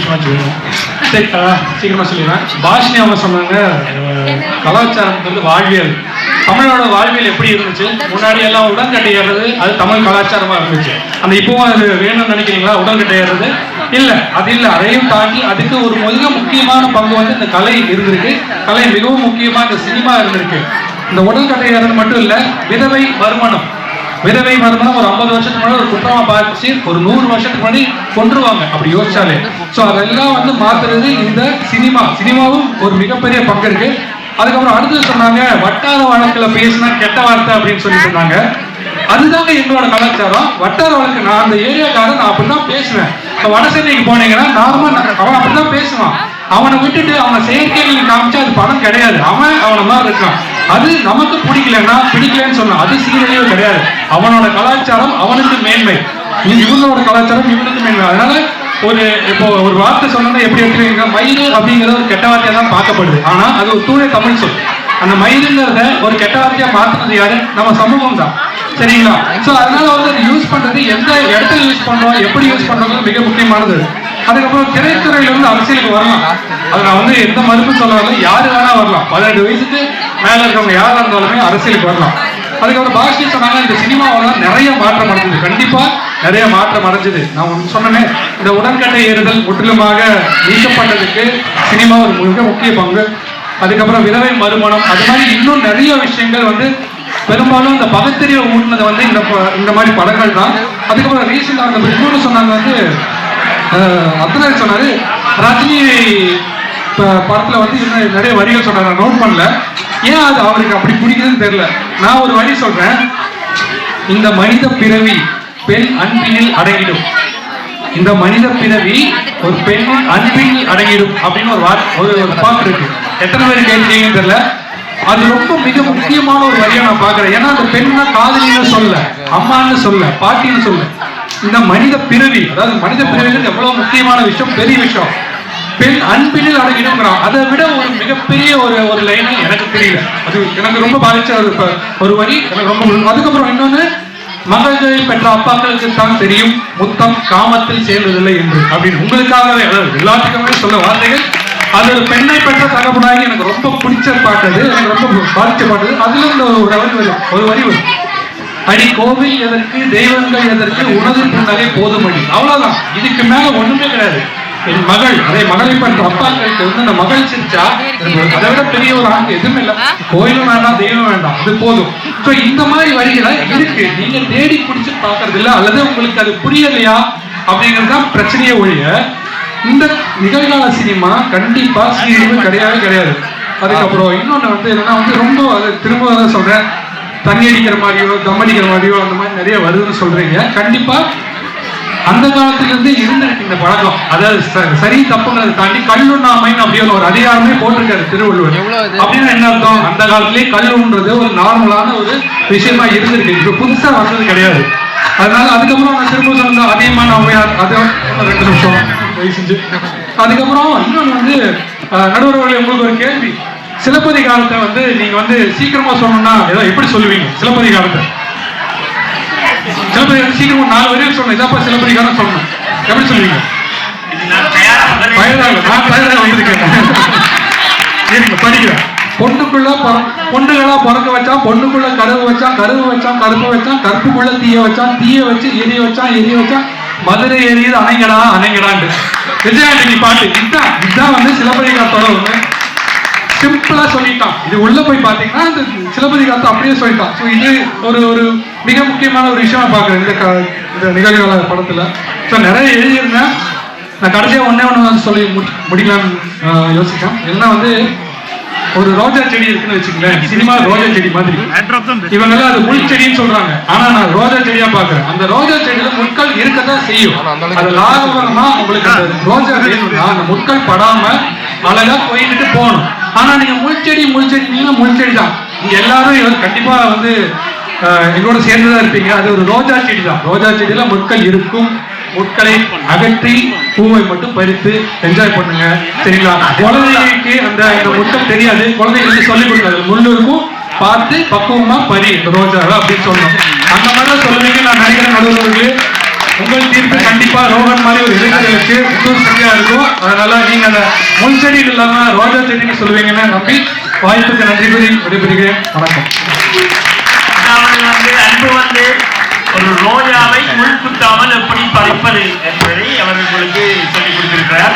நிமிஷம் வச்சுக்கோங்க சரி அஹ், சீக்கிரமா சொல்லிடுறேன். பாஷினி அவங்க சொன்னாங்க கலாச்சாரம் வந்து வாழ்வியல். தமிழோட வாழ்வியல் எப்படி இருந்துச்சு? முன்னாடி எல்லாம் உடன்கட்டை ஏறுறது அது தமிழ் கலாச்சாரமா இருந்துச்சு. அந்த இப்பவும் அது வேணும்னு நினைக்கிறீங்களா? உடன்கட்டை ஏறுறது? இல்ல அது இல்ல. அதையும் தாண்டி அதுக்கு ஒரு மிக முக்கியமான பங்கு வந்து இந்த கலை இருந்திருக்கு. கலை மிகவும் முக்கியமா இந்த சினிமா இருந்திருக்கு. இந்த உடன்கட்டை ஏறுறது மட்டும் இல்ல விதவை வருமானம் விதவை வருமானம் ஒரு ஐம்பது வருஷத்துக்கு முன்னாடி குற்றமா பார்த்து ஒரு நூறு வருஷத்துக்கு முன்னாடி கொண்டுருவாங்க அப்படி யோசிச்சாலே. ஸோ அதெல்லாம் வந்து மாத்துறது இந்த சினிமா. சினிமாவும் ஒரு மிகப்பெரிய பங்கு இருக்கு. அதுக்கப்புறம் அடுத்து சொன்னாங்க வட்டார வழக்குல பேசினா கெட்ட வார்த்தை அப்படின்னு சொல்லி சொன்னாங்க அதுதாங்க எங்களோட கலாச்சாரம். வட்டார வழக்கு நான் அந்த ஏரியாக்காரன் நான் அப்படிதான் பேசுவேன். இப்போ வட சென்னைக்கு போனீங்கன்னா நார்மல் அவன் அப்படிதான் பேசுவான். அவனை விட்டுட்டு அவனை செயற்கை காமிச்சா அது படம் கிடையாது. அவன் அவனை மாதிரி இருக்கான். அது நமக்கு பிடிக்கலன்னா பிடிக்கலன்னு சொன்னா அது சீரழிவு கிடையாது. அவனோட கலாச்சாரம் அவனுக்கு மேன்மை. இது இவனோட கலாச்சாரம் இவனுக்கு மேன்மை. அதனால ஒரு இப்போ ஒரு வார்த்தை சொன்னா எப்படி எடுத்துக்கீங்க? மயிறு அப்படிங்கிறது ஒரு கெட்ட வார்த்தையா தான் பார்க்கப்படுது. ஆனா அது ஒரு தூய தமிழ் சொல். அந்த மயிலுங்கிறத ஒரு கெட்ட வார்த்தையா மாத்துனது யாரு? நம்ம சமூகம் தான். சரிங்களா? சோ அதனால வந்து அதை யூஸ் பண்றது எந்த இடத்துல யூஸ் பண்றோம் எப்படி யூஸ் பண்றோம் மிக முக்கியமானது. அதுக்கப்புறம் திரைத்துறையில இருந்து அரசியலுக்கு வரலாம். அதை நான் வந்து எந்த மறுப்பு சொல்லாலும் யாரு வேணா வரலாம். பதினெட்டு வயசுக்கு மேல இருக்கவங்க யாரா இருந்தாலுமே அரசியலுக்கு வரலாம். அதுக்கப்புறம் பாஷி சொன்னாங்க இந்த சினிமாவெல்லாம் நிறைய மாற்றம் அடைஞ்சது. கண்டிப்பா நிறைய மாற்றம் அடைஞ்சது. நான் ஒன்று சொன்னேனே இந்த உடன்கட்டை ஏறுதல் முற்றிலுமாக நீக்கப்பட்டதுக்கு சினிமா ஒரு மிக முக்கிய பங்கு. அதுக்கப்புறம் விதவை மறுமணம். அது மாதிரி இன்னும் நிறைய விஷயங்கள் வந்து பெரும்பாலும் இந்த பகுத்தறிவை ஊட்டினது வந்து இந்த ப- இந்த மாதிரி படங்கள் தான். அதுக்கப்புறம் ரீசெண்டாக அந்த இன்னொன்று சொன்னாங்க வந்து அத்தனை சொன்னாரு ரஜினி ப- வந்து இன்னும் நிறைய வரிகள் சொன்னாங்க. நான் நோட் பண்ணல. ஏன் அது அவருக்கு அப்படி பிடிக்குதுன்னு தெரியல. நான் ஒரு வழி சொல்றேன். இந்த மனித பிறவி பெண் அன்பினில் அடங்கிடும். இந்த மனித பிறவி ஒரு பெண்ணின் அன்பினில் அடங்கிடும் அப்படின்னு ஒரு ஒரு பாட்டு இருக்கு. எத்தனை பேர் கேட்டீங்கன்னு தெரியல. அது ரொம்ப மிக முக்கியமான ஒரு வழியை நான் பாக்குறேன் ஏன்னா அந்த பெண்ணா காதலின்னு சொல்ல அம்மான்னு சொல்ல பாட்டின்னு சொல்ல இந்த மனித பிறவி அதாவது மனித பிறவிங்கிறது எவ்வளவு முக்கியமான விஷயம் பெரிய விஷயம். பெண் அன்பினில் அடங்கிடுங்கிறான் அதை விட ஒரு மிகப்பெரிய ஒரு ஒரு லைனை எனக்கு தெரியல. அது எனக்கு ரொம்ப பாதிச்ச ஒரு ஒரு வரி. எனக்கு ரொம்ப அதுக்கப்புறம் இன்னொன்று மகள்களை பெற்ற அப்பாக்களுக்கு தான் தெரியும் முத்தம் காமத்தில் சேர்ந்ததில்லை என்று. அப்படின்னு. உங்களுக்காகவே அதாவது எல்லாத்துக்குமே சொல்ல வார்த்தைகள். அது ஒரு பெண்ணை பெற்ற தகப்பனாகி எனக்கு ரொம்ப பிடிச்ச பாட்டு அது. எனக்கு ரொம்ப பாதிச்ச பாட்டு அதுல இருந்து ஒரு வரி வரும். ஒரு வரி வரும். அடி கோவில் எதற்கு தெய்வங்கள் எதற்கு உனது போதும் போதுமடி அவ்வளவுதான். இதுக்கு மேல ஒண்ணுமே கிடையாது. என் மகள் அதே மகளை பண்ற அப்பாக்களுக்கு வந்து அந்த மகள் சிரிச்சா அதை விட பெரிய ஒரு ஆண்டு எதுவுமே இல்லை. கோயிலும் வேண்டாம் தெய்வம் வேண்டாம் அது போதும். சோ இந்த மாதிரி வரிகளை இருக்கு நீங்க தேடி பிடிச்சு பாக்குறது இல்ல அல்லது உங்களுக்கு அது புரியலையா அப்படிங்கிறது தான் பிரச்சனையே ஒழிய இந்த நிகழ்கால சினிமா கண்டிப்பா சீரியல் கிடையவே கிடையாது. அதுக்கப்புறம் இன்னொன்னு வந்து என்னன்னா வந்து ரொம்ப அது திரும்ப சொல்றேன் தண்ணி அடிக்கிற மாதிரியோ தம் அடிக்கிற மாதிரியோ அந்த மாதிரி நிறைய வருதுன்னு சொல்றீங்க. கண்டிப்பா அந்த காலத்துல இருந்தே இருந்திருக்கு இந்த பழக்கம். அதாவது சரி தப்புங்கிறத தாண்டி கல்லுண்ணாமைன்னு அப்படின்னு ஒரு அதிகாரமே போட்டிருக்காரு திருவள்ளுவர். அப்படின்னா என்ன அர்த்தம்? அந்த காலத்திலேயே கல்லுன்றது ஒரு நார்மலான ஒரு விஷயமா இருந்திருக்கு. இப்ப புதுசா வந்தது கிடையாது. அதனால அதுக்கப்புறம் நான் திரும்ப சொன்ன அதிகமான ஔவையார் அதை ரெண்டு நிமிஷம் செஞ்சு. அதுக்கப்புறம் இன்னொன்று வந்து அஹ், நடுவர் அவர்களே, உங்களுக்கு ஒரு கேள்வி. சிலப்பதி காலத்தை வந்து நீங்க வந்து சீக்கிரமா சொல்லணும்னா ஏதோ எப்படி சொல்லுவீங்க? சிலப்பதி காலத்தை. சிலப்பதி காலத்தை சீக்கிரமா நாலு வரையும் சொல்லணும் இதாப்பா சிலப்பதி காலம் சொல்லணும் எப்படி சொல்லுவீங்க? பயனாக நான் பயனாக வந்திருக்கேன் இருங்க படிக்கிறேன். பொண்ணுக்குள்ள பிற- பொண்ணுகளா பிறக்க வச்சான் பொண்ணுக்குள்ள கருவு வச்சான் கருவு வச்சான் கருப்பு வச்சான் கருப்புக்குள்ள தீய வச்சான் தீய வச்சு எரிய வச்சான் எரிய வச்சான். மதுரை எரியுது அணைங்கடா அணைங்கடான்ட்டு. விஜயாண்டனி பாட்டு. இதுதான் இதுதான் வந்து சிலப்பதிகாரத்தோட ஒண்ணு. சிம்பிளா சொல்லிட்டான். இது உள்ள போய் பாத்தீங்கன்னா இந்த சிலப்பதிகாரத்தை அப்படியே சொல்லிட்டான். ஸோ இது ஒரு ஒரு மிக முக்கியமான ஒரு விஷயமா பாக்குறேன் இந்த இந்த நிகழ்கால படத்துல. ஸோ நிறைய எழுதியிருந்தேன். நான் கடைசியா ஒண்ணே ஒண்ணு வந்து சொல்லி முடி- முடிக்கலாம்னு யோசிச்சேன். என்ன வந்து ஒரு ரோஜா செடி இருக்குன்னு வச்சுக்கங்களேன். சினிமா ரோஜா செடி மாதிரி. இவங்க எல்லாம் அது முள் செடின்னு சொல்றாங்க. ஆனா நான் ரோஜா செடியா பாக்குறேன் அந்த ரோஜா செடியில முட்கள் இருக்கத்தான் செய்யும். அது லாபகரமா உங்களுக்கு ரோஜா வேணும்னா அந்த முட்கள் படாம அழகா போயிட்டு போகணும். ஆனா நீங்க முள் செடி முள் தான் இங்க எல்லாரும் கண்டிப்பா வந்து எங்களோட சேர்ந்துதான் இருப்பீங்க. அது ஒரு ரோஜா செடி தான் ரோஜா செடியில முட்கள் இருக்கும். முட்களை அகற்றி பூவை மட்டும் பறித்து என்ஜாய் பண்ணுங்க. சரிங்களா? குழந்தைகளுக்கு அந்த அந்த முட்கள் தெரியாது. குழந்தைகளுக்கு சொல்லிக் கொடுக்காது. முள் இருக்கும் பார்த்து பக்குவமா பறி இந்த அப்படின்னு சொல்லணும். அந்த மாதிரி தான் சொல்லுவீங்க நான் நினைக்கிறேன் நடுவர்களுக்கு. உங்கள் தீர்ப்பு கண்டிப்பா ரோகன் மாதிரி ஒரு இளைஞரை வச்சு இருக்கு இன்னும் சரியா இருக்கும். அதனால நீங்க அந்த முள் செடியில் இல்லாம ரோஜா செடின்னு சொல்லுவீங்கன்னு நம்பி வாய்ப்புக்கு நன்றி கூறி விடைபெறுகிறேன். வணக்கம். அதாவது வந்து அன்பு வந்து ஒரு ரோஜாவை முள் குத்தாமல் எப்படி பறிப்பது என்பதை அவர் உங்களுக்கு சொல்லிக் கொடுத்திருக்கிறார்.